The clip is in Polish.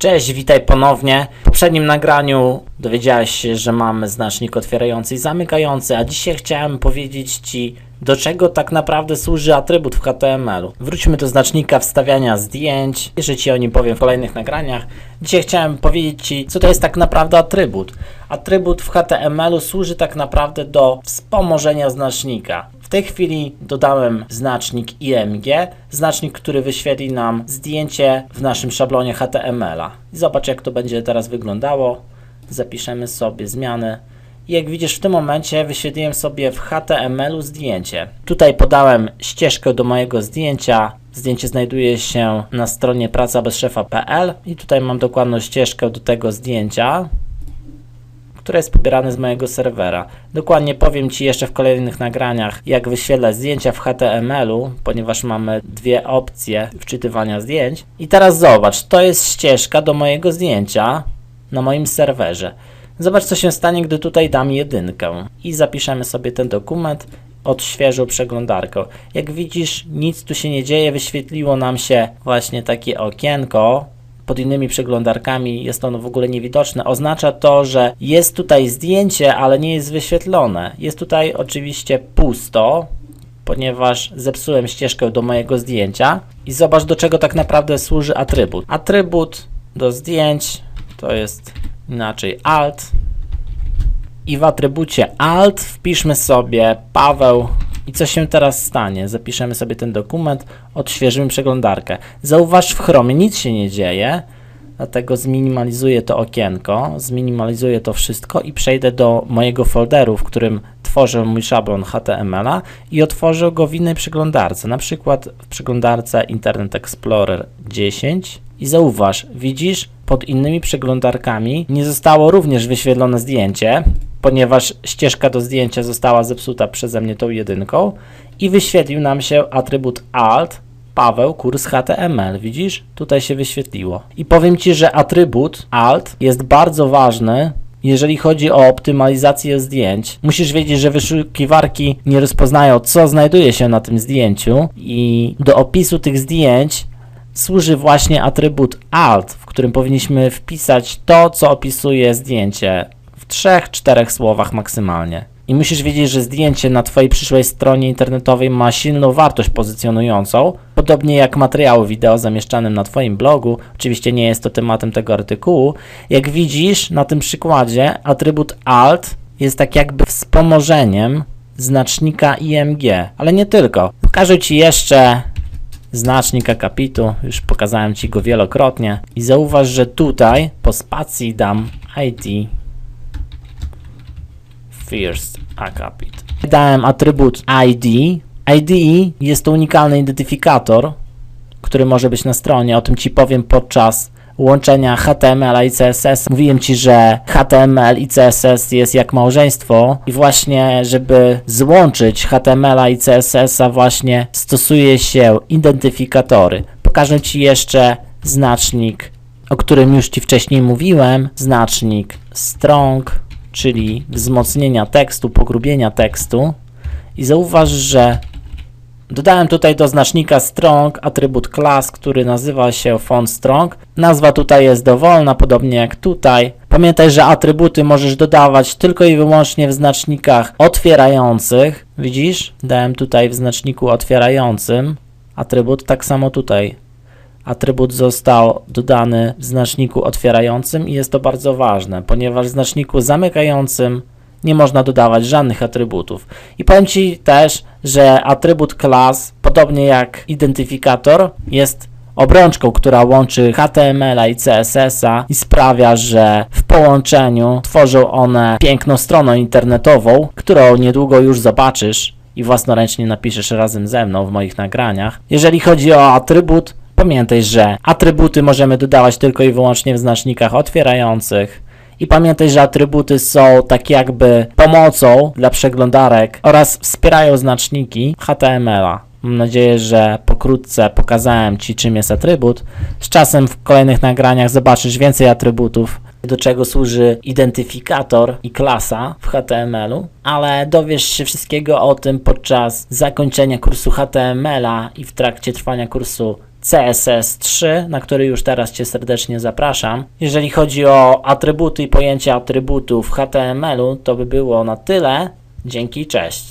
Cześć, witaj ponownie. W poprzednim nagraniu dowiedziałeś się, że mamy znacznik otwierający i zamykający, a dzisiaj chciałem powiedzieć Ci, do czego tak naprawdę służy atrybut w HTML-u. Wróćmy do znacznika wstawiania zdjęć, jeszcze Ci o nim powiem w kolejnych nagraniach. Dzisiaj chciałem powiedzieć Ci, co to jest tak naprawdę atrybut. Atrybut w HTML-u służy tak naprawdę do wspomożenia znacznika. W tej chwili dodałem znacznik IMG, znacznik, który wyświetli nam zdjęcie w naszym szablonie HTML-a. Zobacz, jak to będzie teraz wyglądało. Zapiszemy sobie zmiany. Jak widzisz, w tym momencie wyświetliłem sobie w HTML-u zdjęcie. Tutaj podałem ścieżkę do mojego zdjęcia. Zdjęcie znajduje się na stronie pracabezszefa.pl i tutaj mam dokładną ścieżkę do tego zdjęcia które jest pobierane z mojego serwera. Dokładnie powiem Ci jeszcze w kolejnych nagraniach, jak wyświetlać zdjęcia w HTML-u, ponieważ mamy dwie opcje wczytywania zdjęć. I teraz zobacz, to jest ścieżka do mojego zdjęcia na moim serwerze. Zobacz, co się stanie, gdy tutaj dam jedynkę i zapiszemy sobie ten dokument odświeżył przeglądarkę. Jak widzisz, nic tu się nie dzieje, wyświetliło nam się właśnie takie okienko, pod innymi przeglądarkami jest ono w ogóle niewidoczne. Oznacza to, że jest tutaj zdjęcie, ale nie jest wyświetlone. Jest tutaj oczywiście pusto, ponieważ zepsułem ścieżkę do mojego zdjęcia. I zobacz, do czego tak naprawdę służy atrybut. Atrybut do zdjęć to jest inaczej alt. I w atrybucie alt wpiszmy sobie Paweł i co się teraz stanie? Zapiszemy sobie ten dokument, odświeżymy przeglądarkę. Zauważ, w Chromie nic się nie dzieje, dlatego zminimalizuję to okienko, zminimalizuję to wszystko i przejdę do mojego folderu, w którym tworzę mój szablon HTML-a i otworzę go w innej przeglądarce, na przykład w przeglądarce Internet Explorer 10 i zauważ, widzisz, pod innymi przeglądarkami nie zostało również wyświetlone zdjęcie, ponieważ ścieżka do zdjęcia została zepsuta przeze mnie tą jedynką i wyświetlił nam się atrybut alt Paweł kurs HTML. Widzisz? Tutaj się wyświetliło. I powiem Ci, że atrybut alt jest bardzo ważny jeżeli chodzi o optymalizację zdjęć, musisz wiedzieć, że wyszukiwarki nie rozpoznają, co znajduje się na tym zdjęciu i do opisu tych zdjęć służy właśnie atrybut alt, w którym powinniśmy wpisać to, co opisuje zdjęcie w trzech, czterech słowach maksymalnie. I musisz wiedzieć, że zdjęcie na Twojej przyszłej stronie internetowej ma silną wartość pozycjonującą, podobnie jak materiały wideo zamieszczanym na Twoim blogu. Oczywiście nie jest to tematem tego artykułu. Jak widzisz na tym przykładzie, atrybut alt jest tak jakby wspomożeniem znacznika IMG, ale nie tylko. Pokażę Ci jeszcze znacznik akapitu, już pokazałem Ci go wielokrotnie i zauważ, że tutaj po spacji dam ID first akapit. Dałem atrybut ID. ID jest to unikalny identyfikator, który może być na stronie, o tym Ci powiem podczas łączenia HTML i CSS. Mówiłem Ci, że HTML i CSS jest jak małżeństwo i właśnie, żeby złączyć HTML i CSS, a właśnie stosuje się identyfikatory. Pokażę Ci jeszcze znacznik, o którym już Ci wcześniej mówiłem, znacznik strong, czyli wzmocnienia tekstu, pogrubienia tekstu i zauważ, że Dodałem tutaj do znacznika strong atrybut class, który nazywa się font strong. Nazwa tutaj jest dowolna, podobnie jak tutaj. Pamiętaj, że atrybuty możesz dodawać tylko i wyłącznie w znacznikach otwierających. Widzisz? Dałem tutaj w znaczniku otwierającym atrybut, tak samo tutaj. Atrybut został dodany w znaczniku otwierającym i jest to bardzo ważne, ponieważ w znaczniku zamykającym nie można dodawać żadnych atrybutów. I powiem Ci też, że atrybut class, podobnie jak identyfikator, jest obrączką, która łączy HTML i CSS-a i sprawia, że w połączeniu tworzą one piękną stronę internetową, którą niedługo już zobaczysz i własnoręcznie napiszesz razem ze mną w moich nagraniach. Jeżeli chodzi o atrybut, pamiętaj, że atrybuty możemy dodawać tylko i wyłącznie w znacznikach otwierających, i pamiętaj, że atrybuty są tak jakby pomocą dla przeglądarek oraz wspierają znaczniki HTML-a. Mam nadzieję, że pokrótce pokazałem Ci, czym jest atrybut. Z czasem w kolejnych nagraniach zobaczysz więcej atrybutów, do czego służy identyfikator i klasa w HTML-u, ale dowiesz się wszystkiego o tym podczas zakończenia kursu HTML-a i w trakcie trwania kursu CSS3, na który już teraz Cię serdecznie zapraszam. Jeżeli chodzi o atrybuty i pojęcie atrybutów w HTML-u, to by było na tyle. Dzięki, cześć.